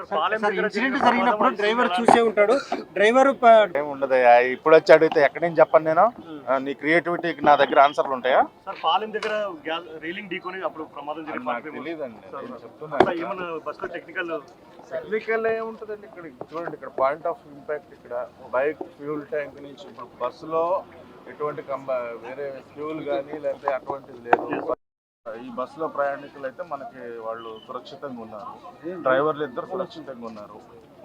Incident జరిగినప్పుడు driver చూసే ఉంటాడు. డ్రైవర్ ఏం ఉండదు ఇప్పుడు వచ్చి అడిగితే ఎక్కడి నుంచి చెప్పను నేను. నీ క్రియేటివిటీకి నా దగ్గర ఆన్సర్లు ఉంటాయా? సార్ పాలెం దగ్గర రీలింగ్ ఢీకొని అప్పుడు ప్రమాదం జరిగి నాకు పారిపోయి తెలియదండి సార్, నేను సార్, చెప్తున్నాను ఏమన్నా బస్సులో టెక్నికల్ టెక్నికల్ ఏముంటుందండి ఇక్కడ? చూడండి ఇక్కడ పాయింట్ ఆఫ్ ఇంపాక్ట్ ఇక్కడ. బైక్ ఫ్యూల్ ట్యాంక్ నుంచి ఇప్పుడు బస్సులో ఎటువంటి కంబ వేరే ఫ్యూల్ కానీ లేకపోతే అటువంటిది లేదు. బస్సులో ప్రయాణికులు అయితే మనకి వాళ్ళు సురక్షితంగా ఉన్నారు. డ్రైవర్లు ఇద్దరు సురక్షితంగా ఉన్నారు.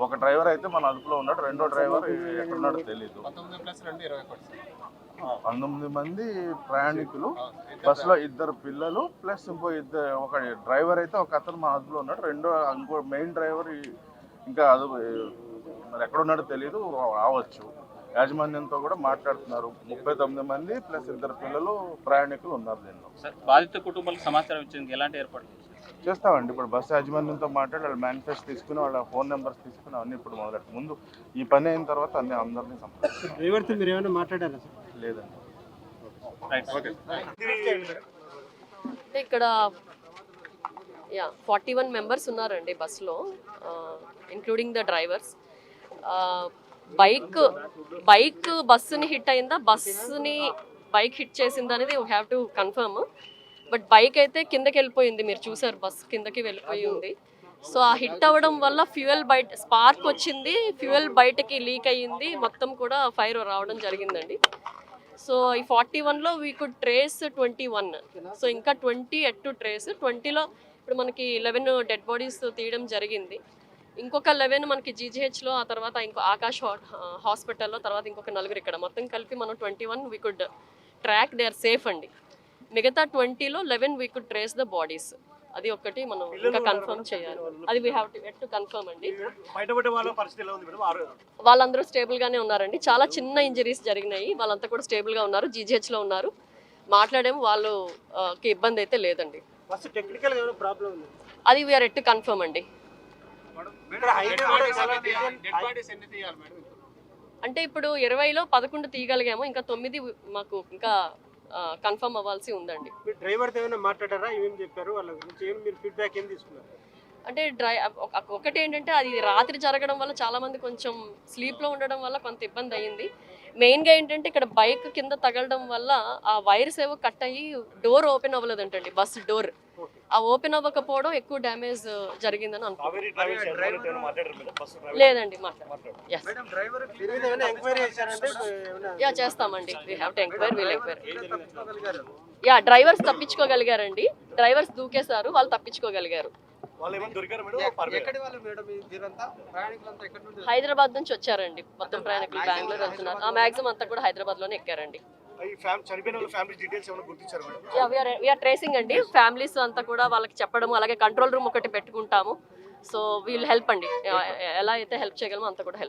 ఒక డ్రైవర్ అయితే మన అదుపులో ఉన్నాడు రెండో డ్రైవర్ ఎక్కడున్నాడో తెలియదు పంతొమ్మిది మంది ప్రయాణికులు బస్సులో ఇద్దరు పిల్లలు ప్లస్ ఇంకో ఇద్దరు ఒక డ్రైవర్ అయితే ఒక అతను మన అదుపులో ఉన్నాడు రెండో ఇంకో మెయిన్ డ్రైవర్ ఇంకా అది మరి ఎక్కడ ఉన్నాడో తెలియదు రావచ్చు. యాజమాన్యంతో కూడా మాట్లాడుతున్నారు. ముప్పై తొమ్మిది మంది ప్లస్ ఇద్దరు పిల్లలు ప్రయాణికులు ఉన్నారు దీనిలో. సార్ బాధిత కుటుంబాలకు సమాచారం ఇచ్చేందుకు ఎలాంటి ఏర్పాటు చేశారు? చేస్తామండి. ఇప్పుడు బస్సు యాజమాన్యంతో మాట్లాడి వాళ్ళ మేనిఫెస్టో తీసుకుని వాళ్ళ ఫోన్ నెంబర్స్ తీసుకుని అవన్నీ ఇప్పుడు మొదలెట్టు. ముందు ఈ పని అయిన తర్వాత అన్ని అందరినీ సంప్రదిస్తాం. డ్రైవర్తో మీరు ఏమైనా మాట్లాడారా సార్? లేదండి. ఇక్కడ యా ఫార్టీ వన్ మెంబర్స్ ఉన్నారండి బస్సులో including the drivers bike bike బస్సుని hit అయిందా? బస్సుని బైక్ హిట్ చేసిందా అనేది you have to confirm but bike అయితే కిందకి వెళ్ళిపోయింది మీరు చూసారు బస్ కిందకి వెళ్ళిపోయి ఉంది సో ఆ హిట్ అవ్వడం వల్ల ఫ్యూయల్ బయట స్పార్క్ వచ్చింది ఫ్యూయల్ బయటకి లీక్ అయ్యింది మొత్తం కూడా ఫైర్ రావడం జరిగిందండి. సో ఈ ఫార్టీ వన్లో we could trace twenty one so ఇంకా ట్వంటీ ఎట్ టు ట్రేస్ ట్వంటీలో ఇప్పుడు మనకి లెవెన్ డెడ్ బాడీస్ తీయడం జరిగింది. ఇంకొక లెవెన్ మనకి జీజీహెచ్లో ఆ తర్వాత ఇంకో ఆకాష్ హాస్పిటల్లో తర్వాత ఇంకొక నలుగురు ఇక్కడ. మొత్తం కలిపి మనం twenty one we could track they are safe అండి. మిగతా ట్వంటీలో eleven we could trace the bodies అది ఒకటి మనం ఇంకా కన్ఫర్మ్ చేయాలి. అది we have to yet to confirm అండి. వాళ్ళందరూ స్టేబుల్ గానే ఉన్నారండి. చాలా చిన్న ఇంజరీస్ జరిగినాయి. వాళ్ళంతా కూడా స్టేబుల్గా ఉన్నారు. జీజీహెచ్లో ఉన్నారు. మాట్లాడేమో వాళ్ళు ఆ, కి ఇబ్బంది అయితే లేదండి. అది వీఆర్ ఎట్ కన్ఫర్మ్ అండి ఇక్కడ హైవే కూడా చాలా అంటే ఇప్పుడు ఇరవైలో పదకొండు తీయగలిగాము ఇంకా తొమ్మిది మాకు ఇంకా కన్ఫర్మ్ అవ్వాల్సి ఉందండి. మీరు డ్రైవర్తో ఏమైనా మాట్లాడారా? ఏమేమి చెప్పారు? వాళ్ళ గురించి ఏం మీరు ఫీడ్బ్యాక్ ఏం తీసుకున్నారు? అంటే డ్రై ఒక- ఒకటి ఏంటంటే అది రాత్రి జరగడం వల్ల చాలా మంది కొంచెం స్లీప్లో ఉండడం వల్ల కొంత ఇబ్బంది అయ్యింది. మెయిన్గా ఏంటంటే ఇక్కడ బైక్ కింద తగలడం వల్ల ఆ వైర్స్ ఏవో కట్ అయ్యి డోర్ ఓపెన్ అవ్వలేదంటండి బస్ డోర్ ఆ ఓపెన్ అవ్వకపోవడం ఎక్కువ డ్యామేజ్ జరిగిందని అనుకుంటున్నాను. లేదండి యా చేస్తామండి. We have to enquire we'll enquire yeah drivers తప్పించుకోగలిగారండి. Drivers దూకేశారు వాళ్ళు తప్పించుకోగలిగారు. వాళ్ళు. వాళ్ళు హైదరాబాద్ నుంచి వచ్చారండి. మొత్తం ప్రయాణికులు బెంగళూరు వెళ్తున్నారు. ఆ మ్యాక్సిమం అంతా కూడా హైదరాబాద్లోనే ఎక్కారండి. ఈ ఫ్యామ్ చనిపోయిన వాళ్ళ ఫ్యామిలీ డీటెయిల్స్ ఏమైనా గుర్తించారు madam? Yeah we are tracing అండి. ఫ్యామిలీస్ అంతా కూడా వాళ్ళకి చెప్పడము అలాగే కంట్రోల్ రూమ్ ఒకటి పెట్టుకుంటాము. సో వీల్ హెల్ప్ అండి. ఎలా అయితే హెల్ప్ చేయగలమో అంత కూడా హెల్ప్